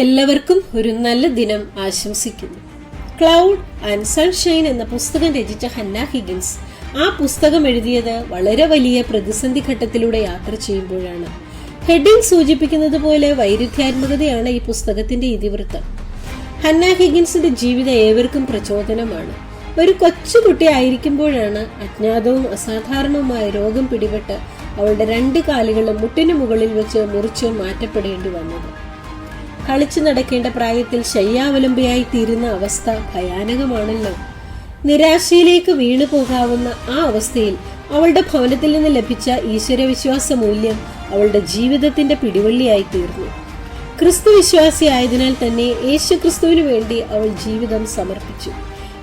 എല്ലാവർക്കും ഒരു നല്ല ദിനം ആശംസിക്കുന്നു. ക്ലൗഡ് ആൻഡ് സൺഷൈൻ എന്ന പുസ്തകം രചിച്ച ഹന്ന ഹിഗിൻസ് ആ പുസ്തകം എഴുതിയത് വളരെ വലിയ പ്രതിസന്ധി ഘട്ടത്തിലൂടെ യാത്ര ചെയ്യുമ്പോഴാണ്. ഹെഡിംഗ് സൂചിപ്പിക്കുന്നത് പോലെ വൈരുദ്ധ്യാത്മകതയാണ് ഈ പുസ്തകത്തിന്റെ ഇതിവൃത്തം. ഹന്ന ഹിഗിൻസിന്റെ ജീവിതം ഏവർക്കും പ്രചോദനമാണ്. ഒരു കൊച്ചുകുട്ടി ആയിരിക്കുമ്പോഴാണ് അജ്ഞാതവും അസാധാരണവുമായ രോഗം പിടിപെട്ട് അവളുടെ രണ്ട് കാലുകളും മുട്ടിനു മുകളിൽ വെച്ച് മുറിച്ച് മാറ്റപ്പെടേണ്ടി വന്നത്. കളിച്ചു നടക്കേണ്ട പ്രായത്തിൽ ശയ്യാവലംബിയായി തീരുന്ന അവസ്ഥ ഭയാനകമാണല്ലോ. നിരാശയിലേക്ക് വീണു പോകാവുന്ന ആ അവസ്ഥയിൽ അവളുടെ ഭവനത്തിൽ നിന്ന് ലഭിച്ച ഈശ്വരവിശ്വാസ മൂല്യം അവളുടെ ജീവിതത്തിന്റെ പിടിവള്ളിയായി തീർന്നു. ക്രിസ്തു വിശ്വാസിയായതിനാൽ തന്നെ യേശു ക്രിസ്തുവിനു വേണ്ടി അവൾ ജീവിതം സമർപ്പിച്ചു.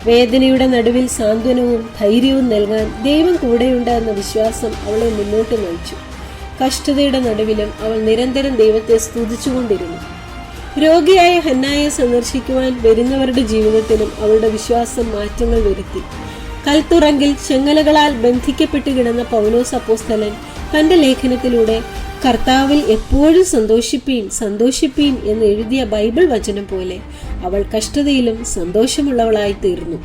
വേദനയുടെ നടുവിൽ സാന്ത്വനവും ധൈര്യവും നൽകാൻ ദൈവം കൂടെയുണ്ട് എന്ന വിശ്വാസം അവളെ മുന്നോട്ട് നയിച്ചു. കഷ്ടതയുടെ നടുവിലും അവൾ നിരന്തരം ദൈവത്തെ സ്തുതിച്ചുകൊണ്ടിരുന്നു. രോഗിയായ ഹന്നായെ സന്ദർശിക്കുവാൻ വരുന്നവരുടെ ജീവിതത്തിലും അവളുടെ വിശ്വാസം മാറ്റങ്ങൾ വരുത്തി. കൽത്തുറങ്കിൽ ചെങ്ങലകളാൽ ബന്ധിക്കപ്പെട്ട് കിടന്ന പൗലോസ് അപ്പോസ്തലൻ തന്റെ ലേഖനത്തിലൂടെ കർത്താവിൽ എപ്പോഴും സന്തോഷിപ്പീൻ സന്തോഷിപ്പീൻ എന്ന് എഴുതിയ ബൈബിൾ വചനം പോലെ അവൾ കഷ്ടതയിലും സന്തോഷമുള്ളവളായി തീർന്നു.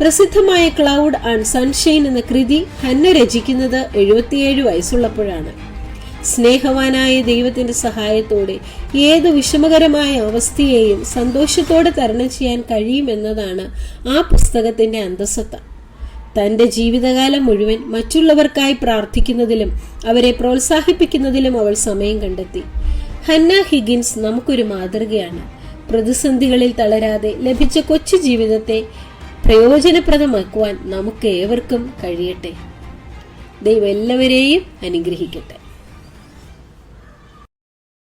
പ്രസിദ്ധമായ ക്ലൗഡ് ആൻഡ് സൺഷൈൻ എന്ന കൃതി ഹന്ന രചിക്കുന്നത് എഴുപത്തിയേഴ് വയസ്സുള്ളപ്പോഴാണ്. സ്നേഹവാനായ ദൈവത്തിന്റെ സഹായത്തോടെ ഏത് വിഷമകരമായ അവസ്ഥയെയും സന്തോഷത്തോടെ തരണം ചെയ്യാൻ കഴിയുമെന്നതാണ് ആ പുസ്തകത്തിന്റെ അന്തസത്ത തന്റെ ജീവിതകാലം മുഴുവൻ മറ്റുള്ളവർക്കായി പ്രാർത്ഥിക്കുന്നതിലും അവരെ പ്രോത്സാഹിപ്പിക്കുന്നതിലും അവൾ സമയം കണ്ടെത്തി. ഹന്ന ഹിഗിൻസ് നമുക്കൊരു മാതൃകയാണ്. പ്രതിസന്ധികളിൽ തളരാതെ ലഭിച്ച കൊച്ചു ജീവിതത്തെ പ്രയോജനപ്രദമാക്കുവാൻ നമുക്ക് ഏവർക്കും കഴിയട്ടെ. ദൈവം എല്ലാവരെയും അനുഗ്രഹിക്കട്ടെ.